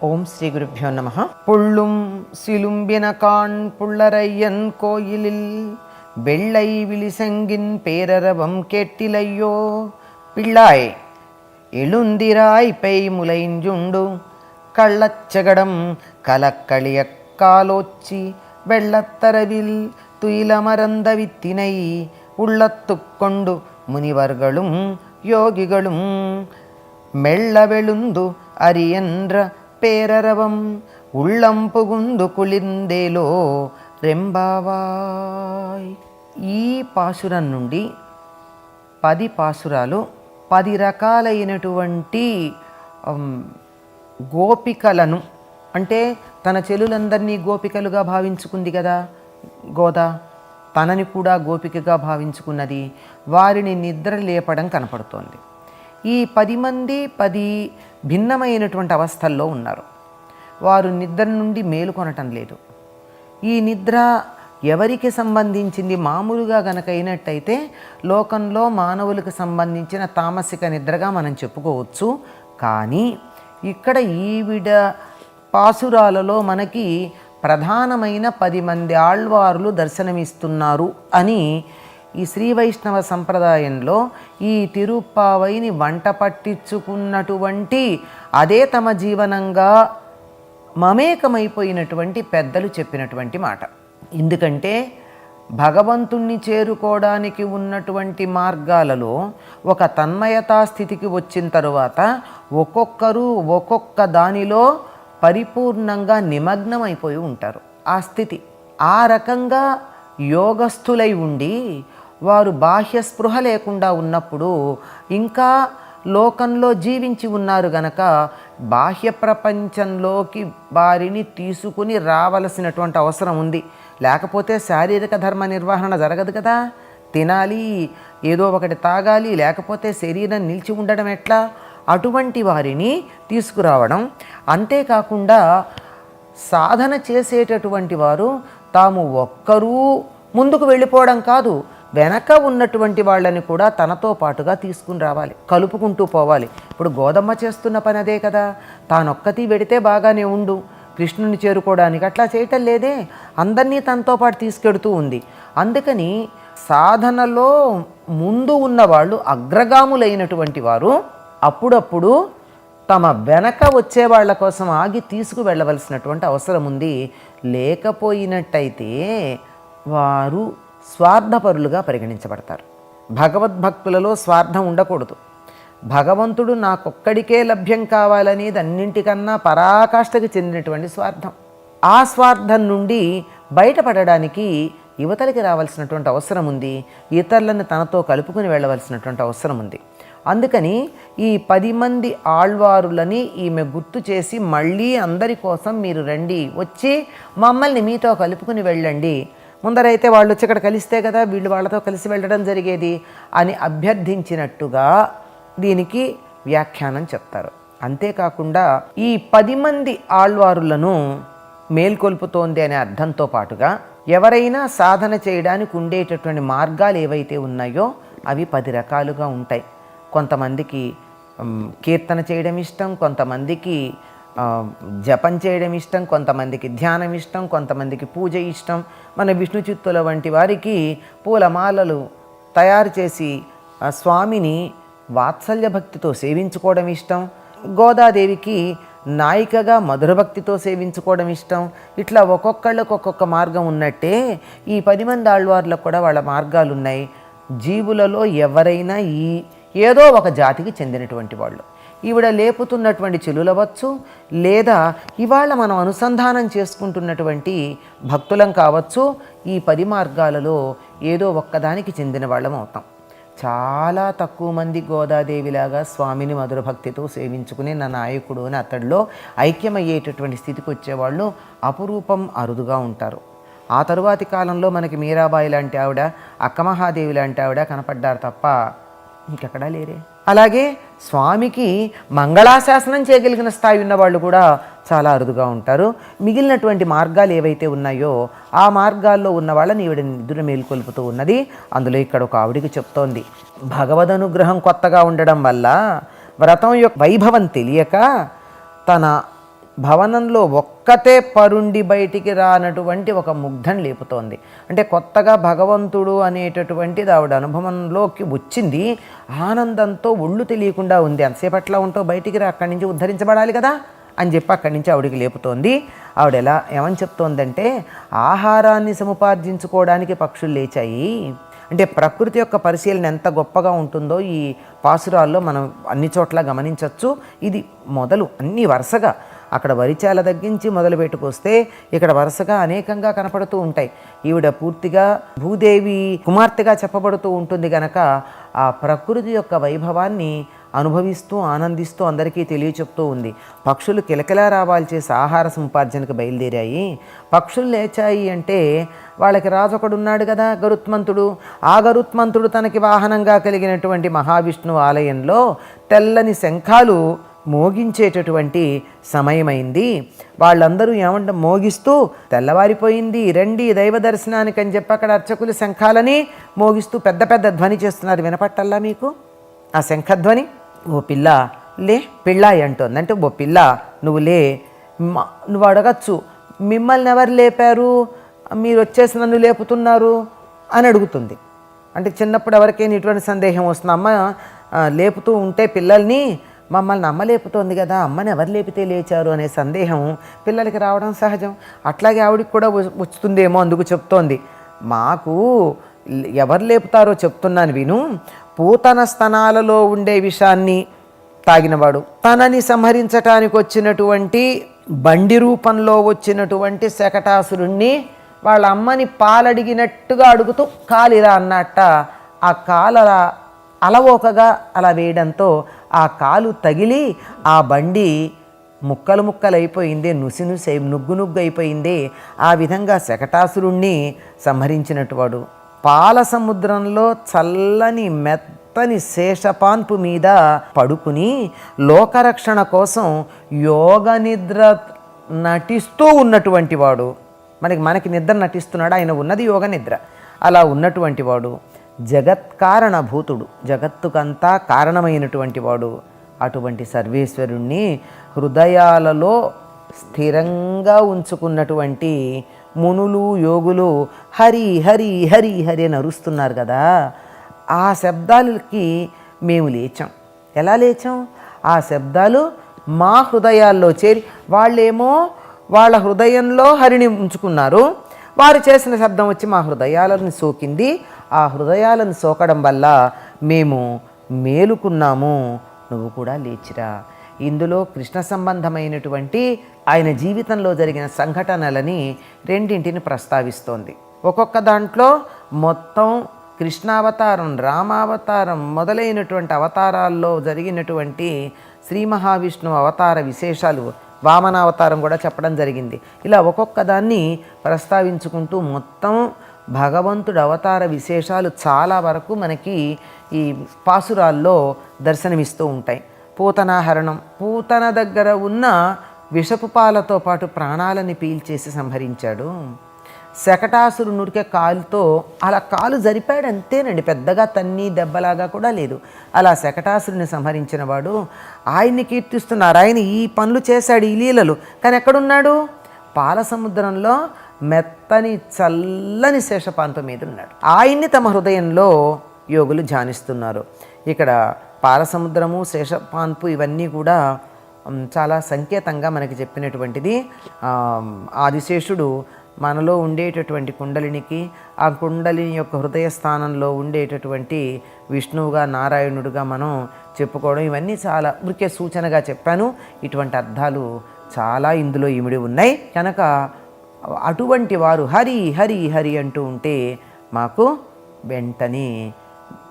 ஓம் ஸ்ரீ குருப்பியோ நம புள்ளும் சிலும்பின காண் புள்ளரையன் கோயிலில் வெள்ளை விழிசங்கின் பேரரவம் கேட்டிலையோ. பிள்ளாய் எழுந்திராய் பெய் முலைஞ்சுண்டு கள்ளச்சகடம் கலக்களிய காலோச்சி வெள்ளத்தரவில் துயிலமரந்த வித்தினை உள்ளத்துக் கொண்டு முனிவர்களும் யோகிகளும் மெல்லவெழுந்து அரியன்ற பேரரவம் உள்ளம் புகுந்து కులిందేలో రెంబావాయ్ ఈ పాసురం నుండి పది పాసురాలు పది రకాలైనటువంటి ఉమ్, గోపికలను అంటే తన చెలులందరినీ గోపికలుగా భావించుకుంది కదా గోదా తనని కూడా గోపికగా భావించుకున్నది వారిని నిద్ర లేపడం కనపడుతోంది ఈ పది మంది పది భిన్నమైనటువంటి అవస్థల్లో ఉన్నారు. వారు నిద్ర నుండి మేలుకొనటం లేదు. ఈ నిద్ర ఎవరికి సంబంధించింది? మామూలుగా గనక అయినట్టయితే లోకంలో మానవులకు సంబంధించిన తామసిక నిద్రగా మనం చెప్పుకోవచ్చు. కానీ ఇక్కడ ఈవిడ పాసురాలలో మనకి ప్రధానమైన పది మంది ఆళ్వార్లు దర్శనమిస్తున్నారు అని ఈ శ్రీ వైష్ణవ సంప్రదాయంలో ఈ తిరుప్పావైని వంట పట్టించుకున్నటువంటి అదే తమ జీవనంగా మమేకమైపోయినటువంటి పెద్దలు చెప్పినటువంటి మాట. ఎందుకంటే భగవంతుణ్ణి చేరుకోవడానికి ఉన్నటువంటి మార్గాలలో ఒక తన్మయతా స్థితికి వచ్చిన తరువాత ఒక్కొక్కరు ఒక్కొక్క దానిలో పరిపూర్ణంగా నిమగ్నమైపోయి ఉంటారు. ఆ స్థితి ఆ రకంగా యోగస్థులై ఉండి వారు బాహ్య స్పృహ లేకుండా ఉన్నప్పుడు ఇంకా లోకంలో జీవించి ఉన్నారు గనక బాహ్య ప్రపంచంలోకి వారిని తీసుకుని రావలసినటువంటి అవసరం ఉంది. లేకపోతే శారీరక ధర్మ నిర్వహణ జరగదు కదా. తినాలి ఏదో ఒకటి తాగాలి లేకపోతే శరీరం నిలిచి ఉండడం ఎట్లా? అటువంటి వారిని తీసుకురావడం. అంతేకాకుండా సాధన చేసేటటువంటి వారు తాము ఒక్కరూ ముందుకు వెళ్ళిపోవడం కాదు. వెనక ఉన్నటువంటి వాళ్ళని కూడా తనతో పాటుగా తీసుకుని రావాలి కలుపుకుంటూ పోవాలి. ఇప్పుడు గోదమ్మ చేస్తున్న పని అదే కదా. తానొక్కతి వెడితే బాగానే ఉండు. కృష్ణుని చేరుకోవడానికి అట్లా చేయటం లేదే. అందరినీ తనతో పాటు తీసుకెడుతూ ఉంది. అందుకని సాధనలో ముందు ఉన్నవాళ్ళు అగ్రగాములైనటువంటి వారు అప్పుడప్పుడు తమ వెనక వచ్చే వాళ్ళ కోసం ఆగి తీసుకు వెళ్ళవలసినటువంటి అవసరం ఉంది. లేకపోయినట్టయితే వారు స్వార్థపరులుగా పరిగణించబడతారు. భగవద్భక్తులలో స్వార్థం ఉండకూడదు. భగవంతుడు నాకొక్కడికే లభ్యం కావాలనేది అన్నింటికన్నా పరాకాష్ఠకు చెందినటువంటి స్వార్థం. ఆ స్వార్థం నుండి బయటపడడానికి యువతలకి రావాల్సినటువంటి అవసరం ఉంది. ఇతరులను తనతో కలుపుకుని వెళ్ళవలసినటువంటి అవసరం ఉంది. అందుకని ఈ పది మంది ఆళ్వారులని ఈమె గుర్తు చేసి మళ్ళీ అందరి కోసం మీరు రండి. వచ్చి మమ్మల్ని మీతో కలుపుకుని వెళ్ళండి. ముందరైతే వాళ్ళు వచ్చి ఇక్కడ కలిస్తే కదా వీళ్ళు వాళ్ళతో కలిసి వెళ్ళడం జరిగేది అని అభ్యర్థించినట్టుగా దీనికి వ్యాఖ్యానం చెప్తారు. అంతేకాకుండా ఈ పది మంది ఆళ్వారులను మేల్కొల్పుతోంది అనే అర్థంతో పాటుగా ఎవరైనా సాధన చేయడానికి ఉండేటటువంటి మార్గాలు ఏవైతే ఉన్నాయో అవి పది రకాలుగా ఉంటాయి. కొంతమందికి కీర్తన చేయడం ఇష్టం కొంతమందికి జపం చేయడం ఇష్టం కొంతమందికి ధ్యానం ఇష్టం కొంతమందికి పూజ ఇష్టం. మన విష్ణు చిత్తుల వంటి వారికి పూలమాలలు తయారు చేసి ఆ స్వామిని వాత్సల్య భక్తితో సేవించుకోవడం ఇష్టం. గోదాదేవికి నాయికగా మధుర భక్తితో సేవించుకోవడం ఇష్టం. ఇట్లా ఒక్కొక్కళ్ళకు ఒక్కొక్క మార్గం ఉన్నట్టే ఈ పది మంది ఆళ్వార్లకు కూడా వాళ్ళ మార్గాలు ఉన్నాయి జీవులలో ఎవరైనా ఈ ఏదో ఒక జాతికి చెందినటువంటి వాళ్ళు. ఈవిడ లేపుతున్నటువంటి చెలులవచ్చు లేదా ఇవాళ మనం అనుసంధానం చేసుకుంటున్నటువంటి భక్తులం కావచ్చు ఈ పది మార్గాలలో ఏదో ఒక్కదానికి చెందిన వాళ్ళం అవుతాం. చాలా తక్కువ మంది గోదాదేవిలాగా స్వామిని మధుర భక్తితో సేవించుకుని నా నాయకుడు అని అతడిలో ఐక్యమయ్యేటటువంటి స్థితికి వచ్చేవాళ్ళు అపురూపం అరుదుగా ఉంటారు. ఆ తరువాతి కాలంలో మనకి మీరాబాయి లాంటి ఆవిడ అక్కమహాదేవి లాంటి ఆవిడ కనపడ్డారు తప్ప ఇంకెక్కడా లేరే. అలాగే స్వామికి మంగళాశాసనం చేయగలిగిన స్థాయి ఉన్న వాళ్ళు కూడా చాలా అరుదుగా ఉంటారు. మిగిలినటువంటి మార్గాలు ఏవైతే ఉన్నాయో ఆ మార్గాల్లో ఉన్న వాళ్ళని ఈవిడ నిద్ర మేల్కొల్పుతూ ఉన్నది. అందులో ఇక్కడ ఒక ఆవిడికి చెప్తోంది. భగవద్ అనుగ్రహం కొత్తగా ఉండడం వల్ల వ్రతం యొక్క వైభవం తెలియక తన భవనంలో ఒక్కతే పరుండి బయటికి రానటువంటి ఒక ముగ్ధం లేపుతోంది. అంటే కొత్తగా భగవంతుడు అనేటటువంటిది ఆవిడ అనుభవంలోకి వచ్చింది. ఆనందంతో ఒళ్ళు తెలియకుండా ఉంది. ఎంతసేపట్లా ఉంటో బయటికి రా అక్కడి నుంచి ఉద్ధరించబడాలి కదా అని చెప్పి అక్కడి నుంచి ఆవిడికి లేపుతోంది. ఆవిడ ఎలా ఏమని చెప్తోందంటే ఆహారాన్ని సముపార్జించుకోవడానికి పక్షులు లేచాయి. అంటే ప్రకృతి యొక్క పరిశీలన ఎంత గొప్పగా ఉంటుందో ఈ పాసురాల్లో మనం అన్ని చోట్ల గమనించవచ్చు ఇది మొదలు అన్ని వరుసగా అక్కడ వరిచాల తగ్గించి మొదలు పెట్టుకొస్తే ఇక్కడ వరుసగా అనేకంగా కనపడుతూ ఉంటాయి. ఈవిడ పూర్తిగా భూదేవి కుమార్తెగా చెప్పబడుతూ ఉంటుంది గనక ఆ ప్రకృతి యొక్క వైభవాన్ని అనుభవిస్తూ ఆనందిస్తూ అందరికీ తెలియచెప్తూ ఉంది. పక్షులు కిలకిలా రావాలి చేసి ఆహార సముపార్జనకు బయలుదేరాయి. పక్షులు లేచాయి అంటే వాళ్ళకి రాజు ఒకడున్నాడు కదా గరుత్మంతుడు. ఆ గరుత్మంతుడు తనకి వాహనంగా కలిగినటువంటి మహావిష్ణువు ఆలయంలో తెల్లని శంఖాలు మోగించేటటువంటి సమయమైంది. వాళ్ళందరూ ఏమంట మోగిస్తూ తెల్లవారిపోయింది రండి దైవ దర్శనానికి అని చెప్పి అక్కడ అర్చకులు శంఖాలని మోగిస్తూ పెద్ద పెద్ద ధ్వని చేస్తున్నారు. వినపట్టల్లా మీకు? ఆ శంఖధ్వని? ఓ పిల్ల లే పిళ్ళాయి అంటుంది. అంటే ఓ పిల్ల నువ్వు లే నువ్వు అడగచ్చు మిమ్మల్ని ఎవరు లేపారు? మీరు వచ్చేసి నన్ను లేపుతున్నారు? అని అడుగుతుంది. అంటే చిన్నప్పుడు ఎవరికైనా ఇటువంటి సందేహం వస్తుంది? అమ్మ లేపుతూ ఉంటే పిల్లల్ని మమ్మల్ని అమ్మ లేపుతోంది కదా అమ్మని ఎవరు లేపితే లేచారు అనే సందేహం పిల్లలకి రావడం సహజం. అట్లాగే ఆవిడికి కూడా వస్తుందేమో అందుకు చెప్తోంది. మాకు ఎవరు లేపుతారో చెప్తున్నాను విను. పూతన స్తనాలలో ఉండే విషాన్ని తాగినవాడు. తనని సంహరించటానికి వచ్చినటువంటి బండి రూపంలో వచ్చినటువంటి శకటాసురుణ్ణి వాళ్ళ అమ్మని పాలడిగినట్టుగా అడుగుతూ కాలిరా అన్నట్ట ఆ కాలరా అలవోకగా అలా వేయడంతో ఆ కాలు తగిలి ఆ బండి ముక్కలు ముక్కలైపోయిందే నుసి నుసి నుగ్గు నుగ్గు అయిపోయిందే ఆ విధంగా శకటాసురుణ్ణి సంహరించినటువాడు పాల సముద్రంలో చల్లని మెత్తని శేషపాన్పు మీద పడుకుని లోకరక్షణ కోసం యోగ నిద్ర నటిస్తూ ఉన్నటువంటి వాడు. మనకి మనకి నిద్ర నటిస్తున్నాడు ఆయన ఉన్నది యోగ నిద్ర. అలా ఉన్నటువంటి వాడు. జగత్కారణభూతుడు. జగత్తుకంతా కారణమైనటువంటి వాడు. అటువంటి సర్వేశ్వరుణ్ణి హృదయాలలో స్థిరంగా ఉంచుకున్నటువంటి మునులు యోగులు హరి హరి హరి హరి అని అరుస్తున్నారు కదా. ఆ శబ్దాలకి మేము లేచాం. ఎలా లేచాం? ఆ శబ్దాలు మా హృదయాల్లో చేరి వాళ్ళేమో వాళ్ళ హృదయంలో హరిని ఉంచుకున్నారు. వారు చేసిన శబ్దం వచ్చి మా హృదయాలను సోకింది. ఆ హృదయాలను సోకడం వల్ల మేము మేలుకున్నాము. నువ్వు కూడా లేచిరా. ఇందులో కృష్ణ సంబంధమైనటువంటి ఆయన జీవితంలో జరిగిన సంఘటనలని రెండింటిని ప్రస్తావిస్తోంది. ఒక్కొక్క దాంట్లో మొత్తం కృష్ణావతారం రామావతారం మొదలైనటువంటి అవతారాల్లో జరిగినటువంటి శ్రీ మహావిష్ణు అవతార విశేషాలు వామనావతారం కూడా చెప్పడం జరిగింది. ఇలా ఒక్కొక్క దాన్ని ప్రస్తావించుకుంటూ మొత్తం భగవంతుడు అవతార విశేషాలు చాలా వరకు మనకి ఈ పాసురాల్లో దర్శనమిస్తూ ఉంటాయి. పూతనాహరణం పూతన దగ్గర ఉన్న విషపు పాలతో పాటు ప్రాణాలని పీల్చేసి సంహరించాడు. శకటాసురు నురికే కాలుతో అలా కాలు జరిపాడు అంతేనండి పెద్దగా తన్ని దెబ్బలాగా కూడా లేదు. అలా శకటాసురుని సంహరించిన వాడు ఆయన్ని కీర్తిస్తున్నారు. ఆయన ఈ పనులు చేశాడు ఈ లీలలు. కానీ ఎక్కడున్నాడు? పాల సముద్రంలో మెత్తని చల్లని శేషపాంతం మీద ఉన్నాడు ఆయన్ని తమ హృదయంలో యోగులు ధ్యానిస్తున్నారు. ఇక్కడ పారసముద్రము శేషపాన్పు ఇవన్నీ కూడా చాలా సంకేతంగా మనకి చెప్పినటువంటిది. ఆదిశేషుడు మనలో ఉండేటటువంటి కుండలినికి ఆ కుండలిని యొక్క హృదయ స్థానంలో ఉండేటటువంటి విష్ణువుగా నారాయణుడుగా మనం చెప్పుకోవడం ఇవన్నీ చాలా ఊరికే సూచనగా చెప్పాను. ఇటువంటి అర్థాలు చాలా ఇందులో ఇమిడి ఉన్నాయి. కనుక అటువంటి వారు హరి హరి హరి అంటూ ఉంటే మాకు వెంటనే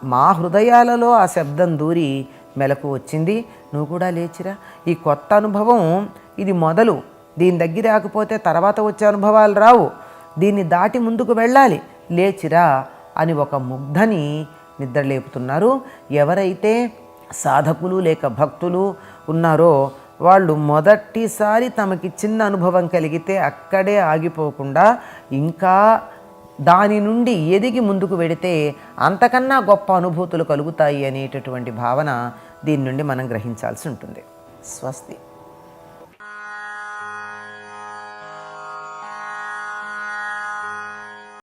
మా హృదయాలలో ఆ శబ్దం దూరి మెలకు వచ్చింది. నువ్వు కూడా లేచిరా. ఈ కొత్త అనుభవం ఇది మొదలు. దీని దగ్గర రాకపోతే తర్వాత వచ్చే అనుభవాలు రావు. దీన్ని దాటి ముందుకు వెళ్ళాలి. లేచిరా అని ఒక ముగ్ధని నిద్రలేపుతున్నారు. ఎవరైతే సాధకులు లేక భక్తులు ఉన్నారో వాళ్ళు మొదటిసారి తమకి చిన్న అనుభవం కలిగితే అక్కడే ఆగిపోకుండా ఇంకా దాని నుండి ఎదిగి ముందుకు వెడితే అంతకన్నా గొప్ప అనుభూతులు కలుగుతాయి అనేటటువంటి భావన దీని నుండి మనం గ్రహించాల్సి ఉంటుంది. స్వస్తి.